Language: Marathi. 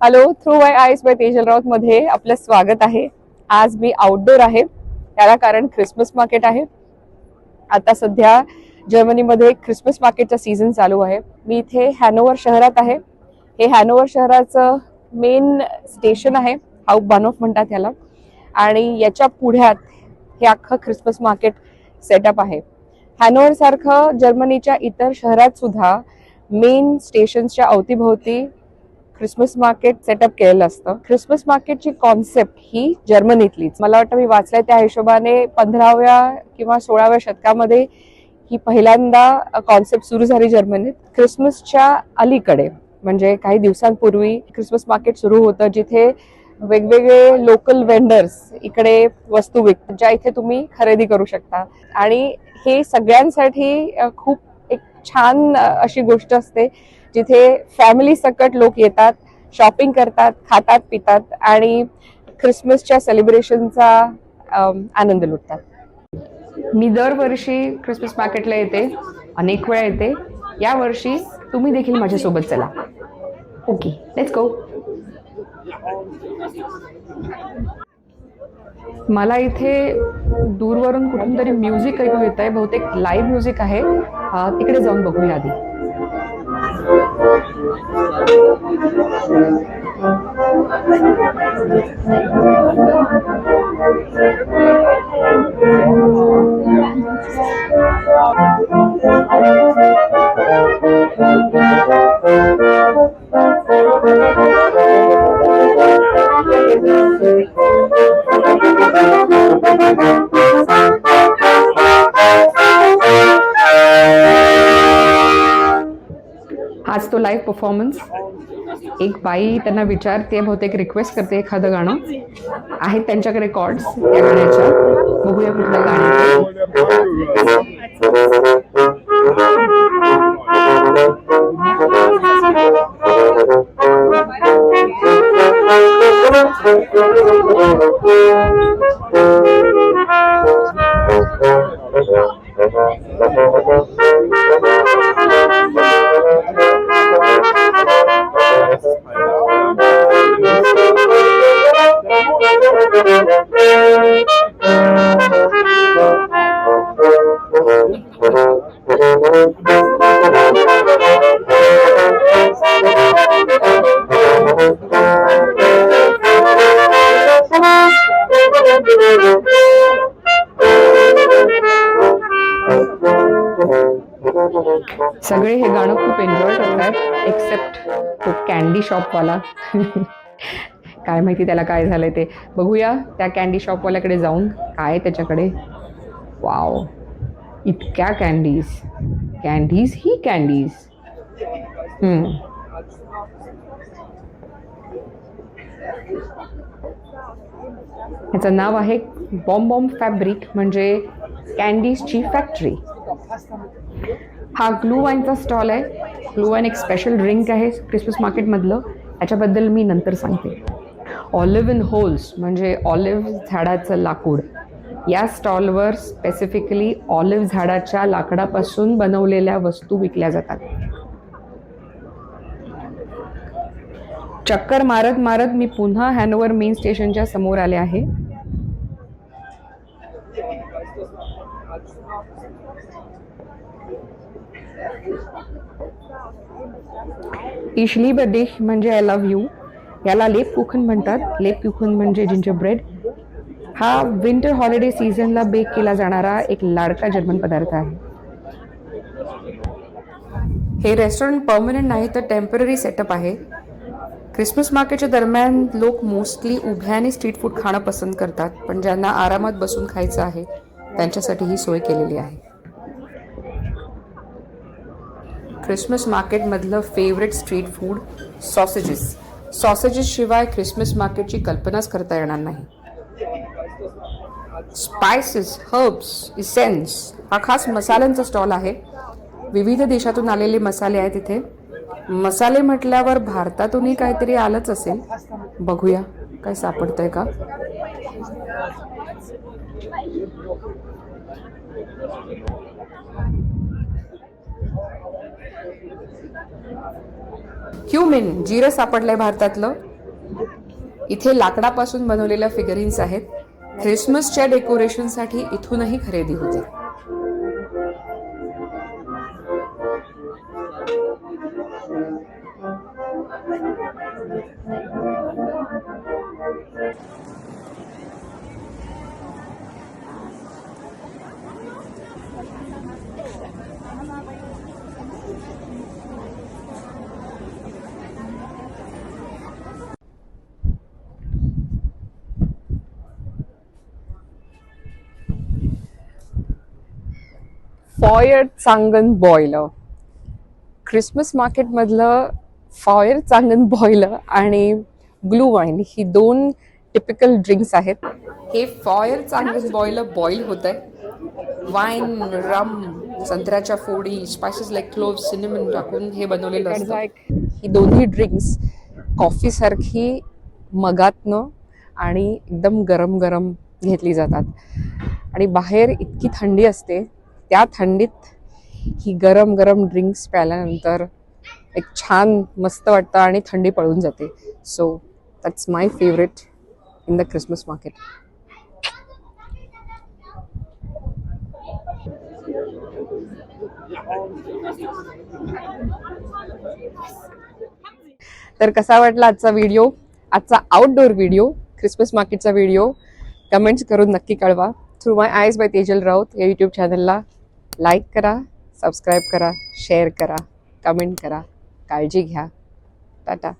Hello through my eyes by Tejal Raut मध्ये आपलं स्वागत आहे. आज मी आउटडोर आहे. त्याला कारण ख्रिसमस मार्केट आहे. आता सध्या जर्मनीमध्ये ख्रिसमस मार्केटचा सीझन चालू आहे. मी इथे हॅनोवर शहरात आहे. हे हॅनोवर शहराचं मेन स्टेशन आहे. हाऊ बानोफ म्हणतात याला. आणि याच्या पुढ्यात हे अख्खं ख्रिसमस मार्केट सेटअप आहे. हॅनोवर सारखं जर्मनीच्या इतर शहरात सुद्धा मेन स्टेशनच्या अवतीभोवती ख्रिसमस मार्केट सेटअप केलेलं असतं. ख्रिसमस मार्केटची कॉन्सेप्ट ही जर्मनीतलीच मला वाटतं मी वाचलंय त्या हिशोबाने पंधराव्या किंवा सोळाव्या शतकामध्ये ही पहिल्यांदा कॉन्सेप्ट सुरू झाली जर्मनीत ख्रिसमसच्या अलीकडे म्हणजे काही दिवसांपूर्वी ख्रिसमस मार्केट सुरू होतं जिथे वेगवेगळे लोकल वेंडर्स इकडे वस्तू विकतात ज्या इथे तुम्ही खरेदी करू शकता. आणि हे सगळ्यांसाठी खूप एक छान अशी गोष्ट असते. जिथे फॅमिली सकट लोक येतात शॉपिंग करतात खातात पितात आणि ख्रिसमसच्या सेलिब्रेशनचा आनंद लुटतात. मी दरवर्षी ख्रिसमस मार्केटला येते अनेक वेळा येते. या वर्षी तुम्ही देखील माझ्यासोबत चला. ओके लेट्स गो मला इथे दूरवरून कुठून तरी म्युझिक ऐकू येत आहे बहुतेक लाईव्ह म्युझिक आहे. तिकडे जाऊन बघूया आधी. Thank you. हाच तो लाईव्ह परफॉर्मन्स एक बाई त्यांना विचारते बहुतेक रिक्वेस्ट करते एखादं गाणं. आहेत त्यांच्याकडे रेकॉर्ड्स त्या गाण्याच्या. बघूया कुठलं गाणं सगळे हे गाणं खूप एन्जॉय करतात एक्सेप्ट तो कॅन्डी शॉपवाला काय माहिती त्याला काय झालंय ते. बघूया त्या कॅन्डी शॉपवाल्याकडे जाऊन काय त्याच्याकडे. वाव इतक्या कॅन्डीज कॅन्डीज ही कॅन्डीज ह्याचं नाव आहे बॉम्ब बॉम्ब फॅब्रिक म्हणजे कॅन्डीजची फॅक्टरी. हा ग्लू वाईनचा स्टॉल आहे. ग्लू वाईन एक स्पेशल ड्रिंक आहे क्रिसमस मार्केटमधलं याच्याबद्दल मी नंतर सांगते. ऑलिव्ह इन होल्स म्हणजे ऑलिव्ह झाडाचं लाकूड. या स्टॉलवर स्पेसिफिकली ऑलिव्ह झाडाच्या लाकडापासून बनवलेल्या वस्तू विकल्या जातात. चक्कर मारत मारत मी पुन्हा हॅनोवर मेन स्टेशनच्या समोर आले आहे. इशली बदेश म्हणजे आय लव्ह यू याला लेप कुखन म्हणतात. लेप कुखन म्हणजे जिंजर ब्रेड हा विंटर हॉलिडे सीझनला बेक केला जाणारा एक लाडका जर्मन पदार्थ आहे. हे रेस्टॉरंट परमनंट नाही तर टेंपररी सेटअप आहे. क्रिसमस मार्केटच्या दरम्यान लोक मोस्टली उभ्याने स्ट्रीट फूड खाणं पसंत करतात पण ज्यांना आरामात बसून खायचं आहे त्यांच्यासाठी ही सोय केलेली आहे. Christmas मार्केटमधलं favourite street food sausages sausages शिवाय क्रिसमस मार्केटची कल्पनाच करता येणार नाही. स्पायसेस हर्ब्स इसेन्स हा खास मसाल्यांचा स्टॉल आहे. विविध देशातून आलेले मसाले आहेत इथे. मसाले म्हटल्यावर भारतातूनही काहीतरी आलंच असेल. बघूया काय सापडतंय का? क्युमिन जिरं सापडलंय भारतातलं. इथे लाकडापासून बनवलेल्या फिगरिन्स आहेत. ख्रिसमसच्या डेकोरेशनसाठी इथूनही खरेदी होते. फॉयर चांगन बॉयलर क्रिसमस मार्केटमधलं फॉयर चांगन बॉयलर आणि ग्लू वाईन ही दोन टिपिकल ड्रिंक्स आहेत. हे फॉयर चांगन बॉयलर बॉईल होत आहे वाईन रम संत्र्याच्या फोडी स्पायसेस लाईक क्लोव्ह सिनेमन टाकून हे बनवलेलं असतं. ही दोन्ही ड्रिंक्स कॉफीसारखी मगातनं आणि एकदम गरम गरम घेतली जातात. आणि बाहेर इतकी थंडी असते त्या थंडीत ही गरम गरम ड्रिंक्स प्यायल्यानंतर एक छान मस्त वाटतं आणि थंडी पळून जाते. So that's my favourite in the Christmas market तर कसा वाटला आजचा व्हिडिओ आजचा आउटडोर व्हिडिओ क्रिसमस मार्केटचा व्हिडिओ कमेंट्स करून नक्की कळवा. थ्रू माय आयज बाय तेजल राऊत या यूट्यूब चॅनलला लाईक करा सबस्क्राईब करा शेअर करा कमेंट करा. काळजी घ्या. टाटा.